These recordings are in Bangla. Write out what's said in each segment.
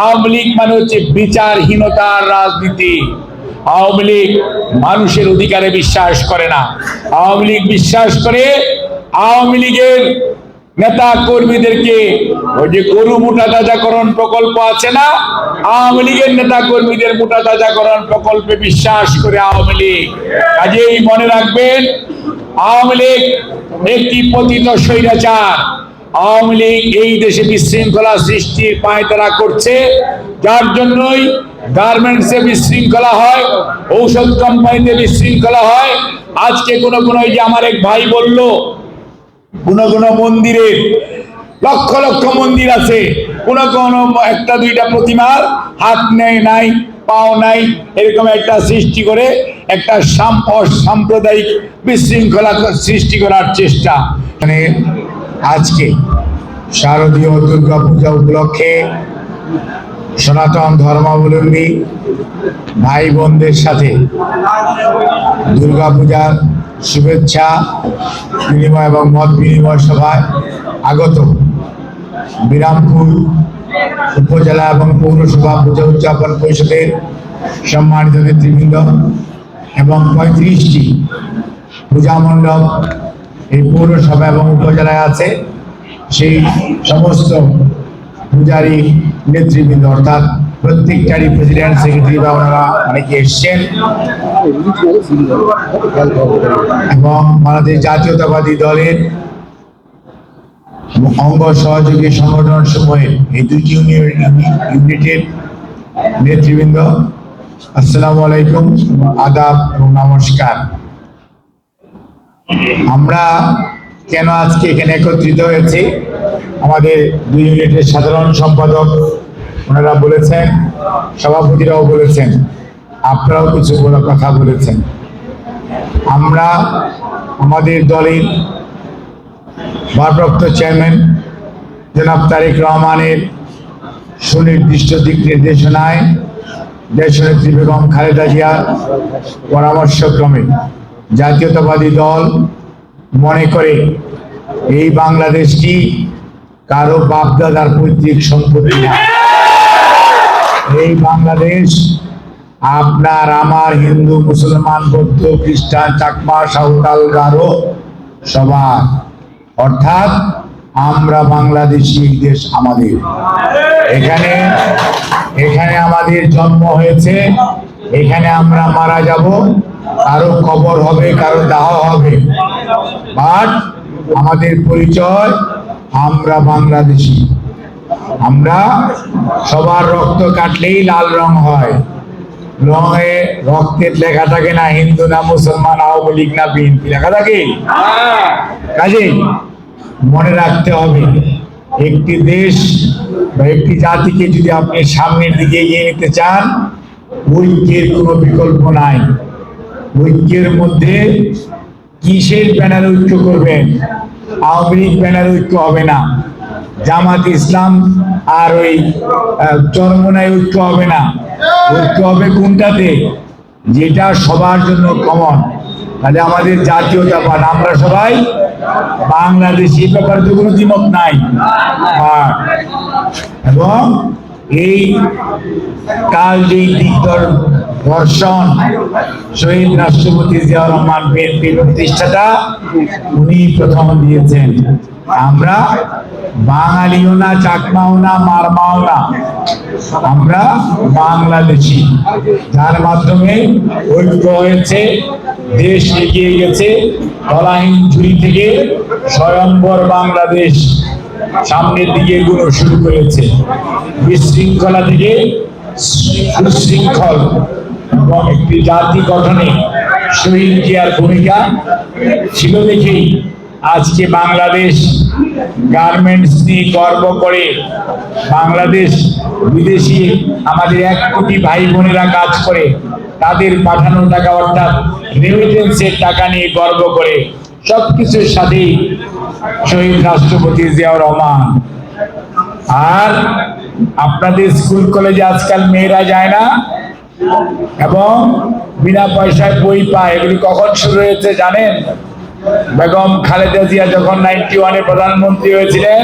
আওয়ামী লীগ মানে হচ্ছে বিচারহীনতার রাজনীতি। আওয়ামী লীগ মানুষের অধিকারে বিশ্বাস করে না। আওয়ামী লীগ বিশ্বাস করে আওয়ামী লীগের নেতা কর্মীদেরকে ওই যে গরু মোটা তাজাকরণ প্রকল্প আছে না, আওয়ামী লীগের নেতা কর্মীদের মোটা তাজাকরণ প্রকল্পে বিশ্বাস করে আওয়ামী লীগ। কাজেই মনে রাখবেন, আওয়ামী লীগ একটি পতিত স্বৈরাচার। আওয়ামী লীগ এই দেশে বিশৃঙ্খলা সৃষ্টির পায়তারা করছে, যার জন্যই গার্মেন্টসে বিশৃঙ্খলা হয়, ঔষধ কোম্পানিতে বিশৃঙ্খলা হয়। আজকে কোন কোন যে আমার এক ভাই বলল, কোন কোন মন্দিরের লক্ষ লক্ষ মন্দির আছে, কোন কোন একটা দুইটা প্রতিমার হাত নেই নাই, পাও নাই, এরকম একটা সৃষ্টি করে একটা সাম- অসাম্প্রদায়িক বিশৃঙ্খলা সৃষ্টি করার চেষ্টা। মানে আজকে শারদীয় দুর্গা পূজা উপলক্ষে সনাতন ধর্মাবলম্বী ভাই বোনদের সাথে দুর্গা পূজার শুভেচ্ছা, বিনিময় এবং মত বিনিময় সভায় আগত। বিরামপুর উপজেলা এবং পৌরসভা পূজা উদযাপন পরিষদের সম্মানিত নেতৃবৃন্দ এবং পঁয়ত্রিশটি পূজা মণ্ডপ এই পৌরসভা এবং উপজেলায় আছে। সেই সমস্ত পূজারী নেতৃবৃন্দ, অর্থাৎ প্রত্যেকটারই প্রেসিডেন্ট সেক্রেটারি বা ওনারা অনেকে এসছেন। এবং বাংলাদেশ জাতীয়তাবাদী দলের অঙ্গ সহযোগী সংগঠন সময়ে এই দুটি ইউনি- ইউনিটের নেতৃবৃন্দ, আসসালামু আলাইকুম, আদাব এবং নমস্কার। আমরা কেন আজকে এখানে একত্রিত হয়েছি? আমাদের দুই ইউনিটের সাধারণ সম্পাদক, ওনারা বলেছেন, সভাপতিরাও বলেছেন, আপনারাও কিছু বড় কথা বলেছেন। আমরা আমাদের দলের ভারপ্রাপ্ত চেয়ারম্যান জনাব তারেক রহমানের সুনির্দিষ্ট দিক নির্দেশনায় দেশনেত্রী বেগম খালেদা জিয়ার পরামর্শক্রমে জাতীয়তাবাদী দল মনে করে এই বাংলাদেশটি কারও বাপদাদার পৈতৃক সম্পত্তি না। এই বাংলাদেশ আপনার আমার হিন্দু, মুসলমান, বৌদ্ধ, খ্রিস্টান, চাকমা, সাঁওতাল, গারো সবার। অর্থাৎ আমরা বাংলাদেশি দেশ আমাদের। এখানে এখানে আমাদের জন্ম হয়েছে এখানে আমরা মারা যাব কারও কবর হবে কারও দাহ হবে। বাট আমাদের পরিচয় আমরা বাংলাদেশি। আমরা সবার রক্ত কাটলেই লাল রং হয়। রঙে রক্তের লেখা থাকে না হিন্দু না মুসলমান আওয়ামী লীগ না বিএনপি। লেখা থাকে? কাজেই মনে রাখতে হবে, একটি দেশ বা একটি জাতিকে যদি আপনি সামনের দিকে এগিয়ে নিতে চান, ঐক্যের কোনো বিকল্প নাই। ঐক্যের মধ্যে কিসের ব্যানার ঐক্য করবেন? আওয়ামী লীগ ব্যানার ঐক্য হবে না। জামাত ইসলাম আর ওই চরমনায় ঐক্য হবে না। ঐক্য হবে কোনটাতে? যেটা সবার জন্য কমন তাহলে আমাদের জাতীয়তাবাদ, আমরা সবাই বাংলাদেশি ব্যাপারে তো কোনো দ্বিমত নাই। আর এবং এই কাল যেই দিকদর দর্শন শহীদ রাষ্ট্রপতি জিয়াউর রহমান বিএনপির প্রতিষ্ঠাতা, উনি প্রথম দিয়েছেন। আমরা বাঙালিও না, চাকমাও না, মারমাও না। আমরা বাংলাদেশি। যার মাধ্যমে ঐক্য হয়েছে, দেশ এগিয়ে গেছে তলাহীন ঝুড়ি থেকে স্বয়ম্বর বাংলাদেশ সামনের দিকে এগুলো শুরু করেছে। বিশৃঙ্খলা থেকে সুশৃঙ্খল এবং একটি জাতি গঠনে শহীদ জিয়ার ভূমিকা ছিল দেখেই। আজকে বাংলাদেশ গার্মেন্টস নিয়ে গর্ব করে। বাংলাদেশ বিদেশি আমাদের এক কোটি ভাই বোনেরা কাজ করে। তাদের পাঠানো টাকা অর্থাৎ রেমিটেন্সের টাকা নিয়ে গর্ব করে। সবকিছুর সাথেই শহীদ রাষ্ট্রপতি জিয়াউর রহমান। আর আপনাদের স্কুল কলেজে আজকাল মেয়েরা যায় না। এবং বিনা পয়সায় বই পায়। এগুলি কখন শুরু হয়েছে জানেন? বেগম খালেদা জিয়া যখন নাইনটি ওয়ানে প্রধানমন্ত্রী হয়েছিলেন,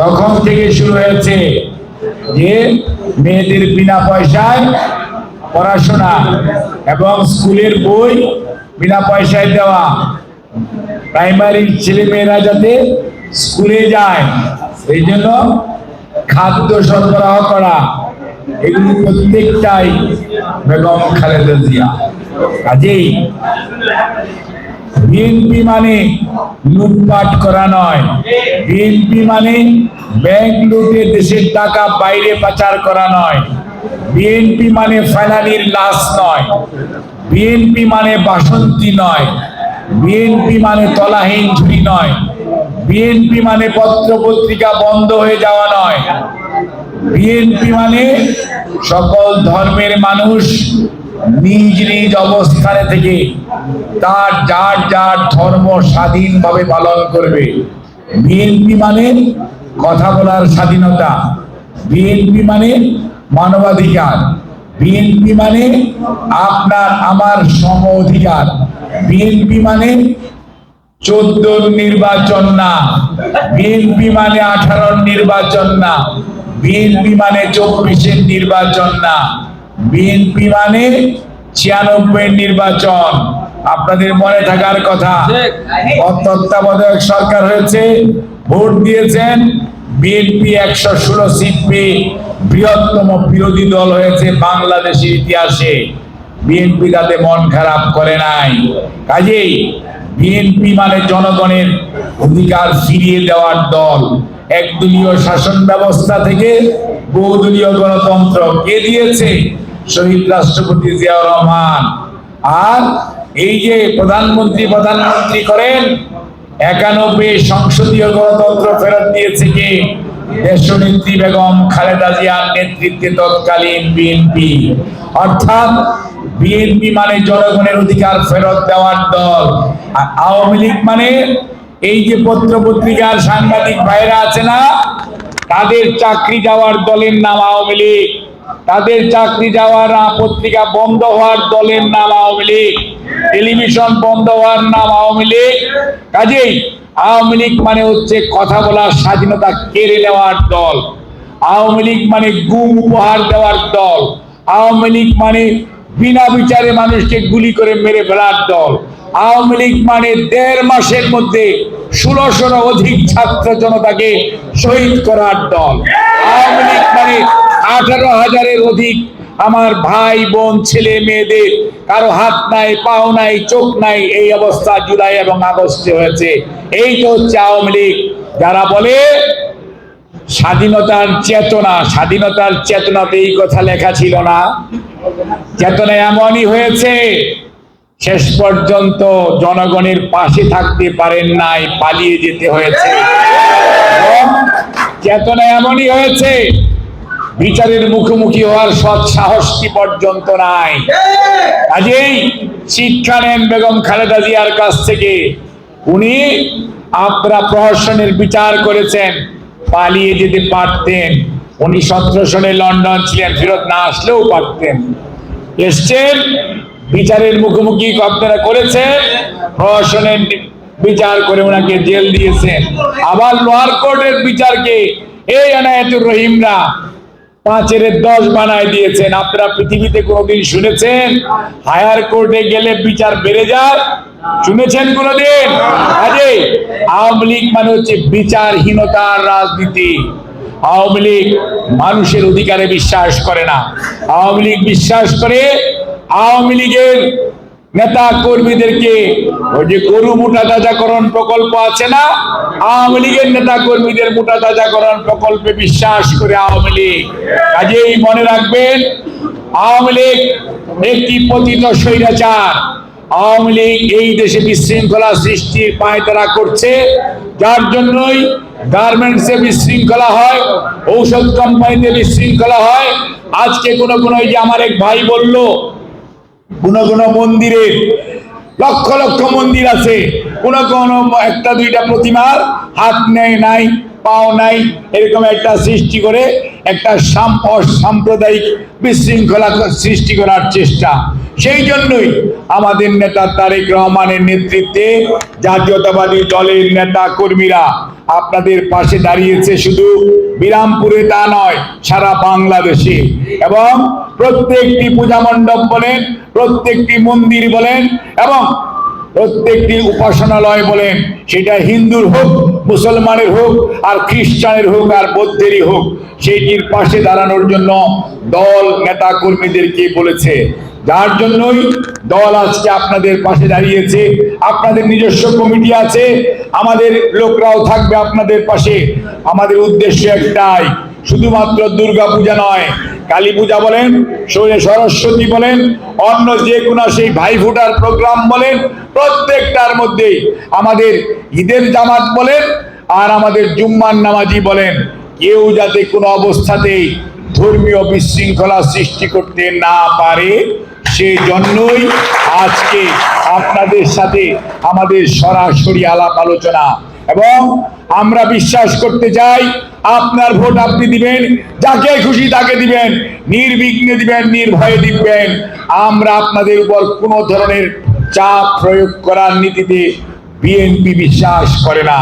তখন থেকে শুরু হয়েছে যে মেয়েদের বিনা পয়সায় পড়াশোনা এবং স্কুলের বই বিনা পয়সায় দেওয়া। প্রাইমারি ছেলে মেয়েরা যাতে স্কুলে যায়, সেই জন্য খাদ্য সরবরাহ করা। এগুলি প্রত্যেকটাই বেগম খালেদা জিয়া। কাজেই বিএনপি মানে লুটপাট করা নয়। বিএনপি মানে ব্যাংক লুটে দেশের টাকা বাইরে পাচার করা নয়। বিএনপি মানে ফেলানির লাশ নয়। বিএনপি মানে বাসন্তী নয়। বিএনপি মানে তলাহীন ঝুড়ি নয়। বিএনপি মানে পত্র পত্রিকা বন্ধ হয়ে যাওয়া নয়। বিএনপি মানে সকল ধর্মের মানুষ নিজ নিজ অবস্থানে থেকে তার যার যার ধর্ম স্বাধীনভাবে পালন করবে। বিএনপি মানে কথা বলার স্বাধীনতা। বিএনপি মানে মানবাধিকার। বিএনপি মানে আপনার আমার সম অধিকার। বিএনপি মানে চোদ্দ নির্বাচন না। বিএনপি মানে আঠারোর নির্বাচন না। বিএনপি মানে চব্বিশের নির্বাচন না। বিএনপি মানে ছিয়ানব্বই নির্বাচন। আপনাদের মনে থাকার কথা তত্ত্বাবধায়ক সরকার হয়েছে ভোট দিয়েছেন বিএনপি একশো ষোলো সিট পেয়ে বৃহত্তম বিরোধী দল হয়েছে বাংলাদেশের ইতিহাসে। বিএনপি তাতে মন খারাপ করে নাই। কাজেই বিএনপি মানে জনগণের অধিকার ফিরিয়ে দেওয়ার দল। একদলীয় শাসন ব্যবস্থা থেকে বহুদলীয় গণতন্ত্র কে দিয়েছে? শহীদ রাষ্ট্রপতি জিয়াউর রহমান। আর এই যে প্রধানমন্ত্রী প্রধানমন্ত্রী করেন, একানব্বই সংসদীয় গণতন্ত্র ফেরত দিয়েছে কে? দেশনেত্রী বেগম খালেদা জিয়ার নেতৃত্বে তৎকালীন বিএনপি। অর্থাৎ বিএনপি মানে জনগণের অধিকার ফেরত দেওয়ার দল। আর আওয়ামী লীগ মানে এই যে পত্র পত্রিকার সাংবাদিক ভাইরা আছে না, তাদের চাকরি যাওয়ার দলের নাম আওয়ামী লীগ। তাদের চাকরি যাওয়ার পত্রিকা বন্ধ হওয়ার দলের নাম আওয়ামী লীগ। টেলিভিশন বন্ধ হওয়ার নাম আওয়ামী লীগ। কাজেই আওয়ামী লীগ মানে হচ্ছে কথা বলার স্বাধীনতা কেড়ে নেওয়ার দল। আওয়ামী লীগ মানে গুম উপহার দেওয়ার দল। আওয়ামী লীগ মানে বিনা বিচারে মানুষকে গুলি করে মেরে ফেলার দল। আওয়ামী লীগ মানে দেড় মাসের মধ্যে ষোলোশোর অধিক ছাত্র জনতাকে শহীদ করার দল। আওয়ামী লীগ মানে আঠারো হাজারের অধিক আমার ভাই, বোন, ছেলে, মেয়েদের কারও হাত নাই, পাও নাই, চোখ নাই, এই অবস্থা জুলাই এবং আগস্টে হয়েছে। এই তো হচ্ছে আওয়ামী লীগ। যারা বলে স্বাধীনতার চেতনা, স্বাধীনতার চেতনাতে এই কথা লেখা ছিল না। চেতনা এমনই হয়েছে। শেষ পর্যন্ত জনগণের পাশে থাকতে পারেন নাই, পালিয়ে যেতে হয়েছে। চেতনা এমনই হয়েছে, বিচারের মুখোমুখি হওয়ার সৎ সাহসটি পর্যন্ত নাই। কাজেই শিক্ষা নেন বেগম খালেদা জিয়ার কাছ থেকে। উনি আপনারা প্রহসনের বিচার করেছেন, পালিয়ে যেতে পারতেন। উনি সতেরো সনে লন্ডন ছিলেন, ফেরত না আসলেও পারতেন। এসছেন বিচারের মুখোমুখি আপনারা করেছেন? প্রহসনের বিচার করে ওনাকে জেল দিয়েছেন আবার লোয়ার কোর্টের বিচারকে এই এনায়েতুর রহিমরা পাঁচের দশ বানায় দিয়েছেন। আপনারা পৃথিবীতে কোনোদিন শুনেছেন? হায়ার কোর্টে গেলে বিচার বেড়ে যায়? শুনেছেন কোনোদিন? আজে আওয়ামী লীগ মানে হচ্ছে বিচারহীনতার রাজনীতি। আওয়ামী লীগ মানুষের অধিকারে বিশ্বাস করে না। আওয়ামী লীগ বিশ্বাস করে আওয়ামী লীগের নেতা কর্মীদেরকে ওই যে গরু মোটা তাজাকরণ প্রকল্প আছে না? আওয়ামী লীগের নেতা কর্মীদের মোটা তাজাকরণ প্রকল্পে বিশ্বাস করে আওয়ামী লীগ। কাজেই মনে রাখবেন, আওয়ামী লীগ একটি পতিত স্বৈরাচার। আওয়ামী লীগ এই দেশে বিশৃঙ্খলা সৃষ্টির পায়তারা করছে, যার জন্যই গার্মেন্টসে বিশৃঙ্খলা হয়, ঔষধ কোম্পানিতে বিশৃঙ্খলা হয়। আজকে কোনো কোনো যে আমার এক ভাই বলল কোন কোন মন্দিরের লক্ষ লক্ষ মন্দির আছে। কোন কোন একটা, দুইটা প্রতিমার হাত নেই নাই, পাও নাই, এরকম একটা সৃষ্টি করে একটা সাম- অসাম্প্রদায়িক বিশৃঙ্খলা সৃষ্টি করার চেষ্টা। সেই জন্যই আমাদের নেতা তারেক রহমানের নেতৃত্বে জাতীয়তাবাদী দলের নেতা কর্মীরা আপনাদের পাশে দাঁড়িয়েছে। শুধু বিরামপুরে তা নয়, সারা বাংলাদেশে। এবং প্রত্যেকটি পূজা মণ্ডপ বলেন, প্রত্যেকটি মন্দির বলেন, এবং প্রত্যেকটি উপাসনালয় বলেন, সেটা হিন্দুর হোক, মুসলমানের হোক, আর খ্রিস্টানের হোক, আর বৌদ্ধেরই হোক, সেইটির পাশে দাঁড়ানোর জন্য দল নেতা কর্মীদেরকে বলেছে। যার জন্যই দল আজকে আপনাদের পাশে দাঁড়িয়েছে, আপনাদের নিজস্ব কমিটি আছে, আমাদের লোকরাও থাকবে আপনাদের পাশে। আমাদের উদ্দেশ্য একটাই, শুধুমাত্র দুর্গা পূজা নয় কালী পূজা বলেন সরে সরস্বতী বলেন, অন্য যে কোনো সেই ভাই ফোটার প্রোগ্রাম বলেন, প্রত্যেকটার মধ্যেই আমাদের ঈদের জামাত বলেন আর আমাদের জুম্মান নামাজি বলেন, কেউ যাতে কোনো অবস্থাতেই ধর্মীয় বিশৃঙ্খলা সৃষ্টি করতে না পারে সেই জন্যই আজকে আপনাদের সাথে আমাদের সরাসরি আলাপ আলোচনা এবং আমরা বিশ্বাস করতে চাই আপনার ভোট আপনি দিবেন, যাকে খুশি তাকে দিবেন, নির্বিঘ্নে দিবেন, নির্ভয়ে দিবেন। আমরা আপনাদের উপর কোনো ধরনের চাপ প্রয়োগ করার নীতিতে বিএনপি বিশ্বাস করে না।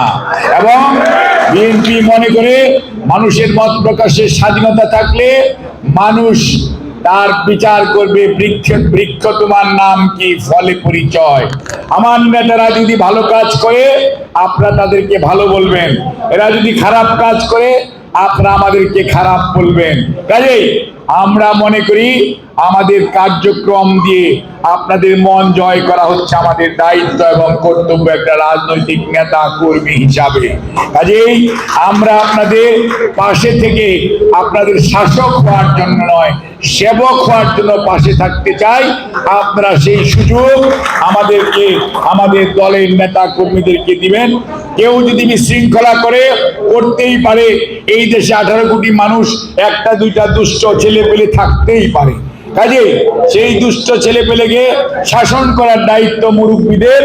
এবং বিএনপি মনে করে মানুষের মত প্রকাশের স্বাধীনতা থাকলে মানুষ তার বিচার করবে বৃক্ষ বৃক্ষ তোমার নাম কি? ফলে পরিচয়। আমার নেতারা যদি ভালো কাজ করে, আপনারা তাদেরকে ভালো বলবেন। এরা যদি খারাপ কাজ করে, আপনারা আমাদেরকে খারাপ বলবেন। কাজেই আমরা মনে করি আমাদের কার্যক্রম দিয়ে আপনাদের মন জয় করা হচ্ছে আমাদের দায়িত্ব এবং কর্তব্য একটা রাজনৈতিক নেতা কর্মী হিসাবে। কাজেই আমরা আপনাদের পাশে থেকে আপনাদের শাসক হওয়ার জন্য নয়, সেবক হওয়ার জন্য পাশে থাকতে চাই। আপনারা সেই সুযোগ আমাদেরকে, আমাদের দলের নেতা কর্মীদেরকে দিবেন। কেউ যদি বিশৃঙ্খলা করে, করতেই পারে। এই দেশে আঠারো কোটি মানুষ, একটা, দুইটা দুষ্ট ছেলে পেলে থাকতেই পারে। কাজে সেই দুষ্ট ছেলে পেলেকে শাসন করার দায়িত্ব মুরব্বীদের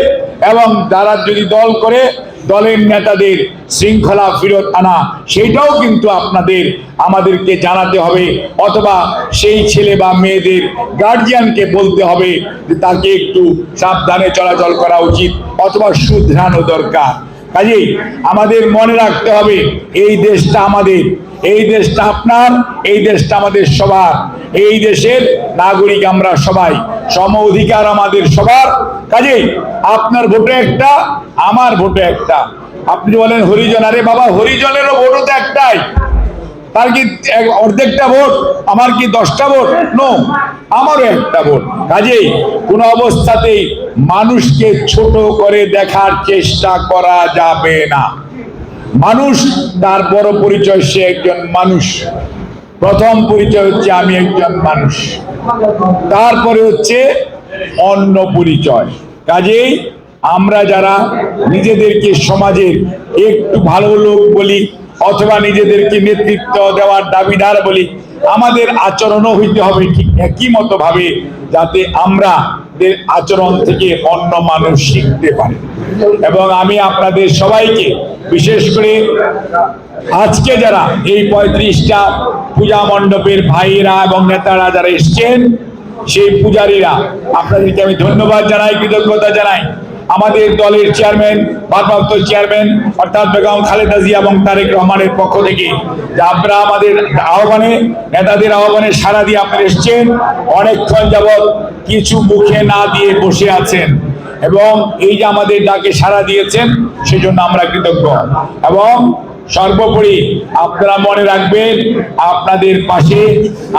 এবং যারা যদি দল করে, দলের নেতাদের শৃঙ্খলা ফেরত আনা, সেটাও কিন্তু আপনাদের, আমাদেরকে জানাতে হবে। অথবা সেই ছেলে বা মেয়েদের গার্জিয়ানকে বলতে হবে যে, তাকে একটু সাবধানে চলাচল করা উচিত, অথবা শুধরানো দরকার। কাজেই আমাদের মনে রাখতে হবে, এই দেশটা আমাদের, এই দেশটা আপনার, এই দেশটা আমাদের সবার, এই দেশের নাগরিক আমরা সবাই, সম অধিকার আমাদের সবার। কাজেই আপনার ভোটে একটা, আমার ভোটে একটা। আপনি বলেন হরিজন, আরে বাবা, হরিজনেরও ভোটও তো একটাই। তার কি অর্ধেকটা ভোট? আমার কি দশটা ভোট? নো আমারও একটা ভোট। কাজেই কোনো অবস্থাতেই মানুষকে ছোট করে দেখার চেষ্টা করা যাবে না। মানুষ, তার বড় পরিচয় সে একজন মানুষ। প্রথম পরিচয় হচ্ছে আমি একজন মানুষ। তারপরে হচ্ছে অন্য পরিচয়। কাজেই আমরা যারা নিজেদেরকে সমাজের একটু ভালো লোক বলি অথবা নিজেদেরকে নেতৃত্ব দেওয়ার দাবিদার বলি, আমাদের আচরণও হইতে হবে ঠিক একই মতো ভাবে যাতে আমরা আচরণ থেকে অন্য মানুষ শিখতে পারে। এবং আমি আপনাদের সবাইকে, বিশেষ করে আজকে যারা এই পঁয়ত্রিশটা পূজা মণ্ডপের ভাইরা এবং নেতারা যারা এসছেন, সেই পূজারীরা, আপনাদেরকে আমি ধন্যবাদ জানাই, কৃতজ্ঞতা জানাই। আমাদের দলের চেয়ারম্যান, ভারপ্রাপ্ত চেয়ারম্যান অর্থাৎ বেগম খালেদা জিয়া এবং তারেক রহমানের পক্ষ থেকে যে আপনারা আমাদের আহ্বানে, নেতাদের আহ্বানে সারা দিয়ে আপনারা এসছেন, অনেকক্ষণ যাবৎ কিছু মুখে না দিয়ে বসে আছেন এবং এই যে আমাদের ডাকে সাড়া দিয়েছেন, সেজন্য আমরা কৃতজ্ঞ। এবং সর্বোপরি আপনারা মনে রাখবেন, আপনাদের পাশে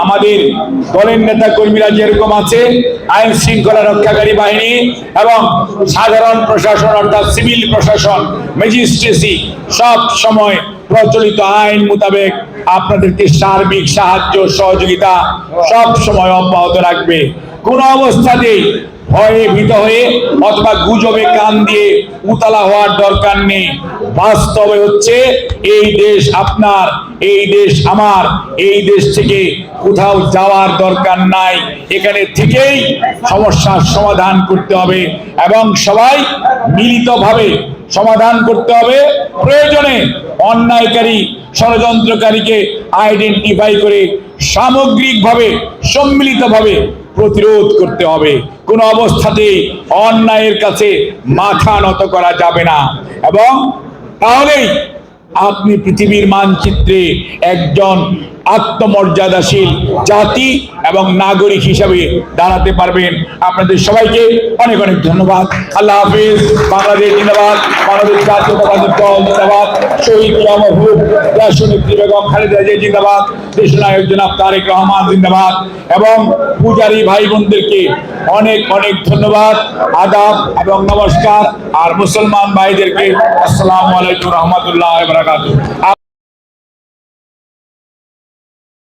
আমাদের দলের নেতা কর্মীরা যেরকম আছে আইন শৃঙ্খলা রক্ষাকারী বাহিনী এবং সাধারণ প্রশাসন অর্থাৎ সিভিল প্রশাসন ম্যাজিস্ট্রেসি সব সময় প্রচলিত আইন মোতাবেক আপনাদেরকে সার্বিক সাহায্য, সহযোগিতা সব সময় অব্যাহত রাখবে। কোন অবস্থাতেই ভয়ে ভীত হয়ে অথবা গুজবে কান দিয়ে উতলা হওয়ার দরকার নেই। বাস্তবে হচ্ছে এই দেশ আপনার, এই দেশ আমার, এই দেশ থেকে কোথাও যাওয়ার দরকার নাই। এখানে থেকেই সমস্যার সমাধান করতে হবে এবং সবাই মিলিতভাবে সমাধান করতে হবে। প্রয়োজনে অন্যায়কারী, ষড়যন্ত্রকারীকে আইডেন্টিফাই করে সামগ্রিকভাবে, সম্মিলিতভাবে প্রতিরোধ করতে হবে। কোন অবস্থাতে অন্যায়ের কাছে মাথা নত করা যাবে না। এবং তাহলেই আপনি পৃথিবীর মানচিত্রে একজন আত্মমর্যাদাশীল জাতি এবং নাগরিক হিসাবে দাঁড়াতে পারবেন। আপনাদের সবাইকে অনেক অনেক ধন্যবাদ। আল্লাহ হাফিজ। বাংলাদেশ জিন্দাবাদ। বাংলাদেশ জাতীয়তাবাদী দল জিন্দাবাদ। শহীদ মহবুব রাষ্ট্রনেত্রী বেগম খালেদা জিয়া জিন্দাবাদ। দেশনায়ক জনাব তারেক রহমান জিন্দাবাদ। এবং পূজারী ভাই বোনদেরকে অনেক অনেক ধন্যবাদ। আদাব এবং নমস্কার। আর মুসলমান ভাইদেরকে আসসালামু আলাইকুম রহমতুল্লাহ বারাকাতুহু।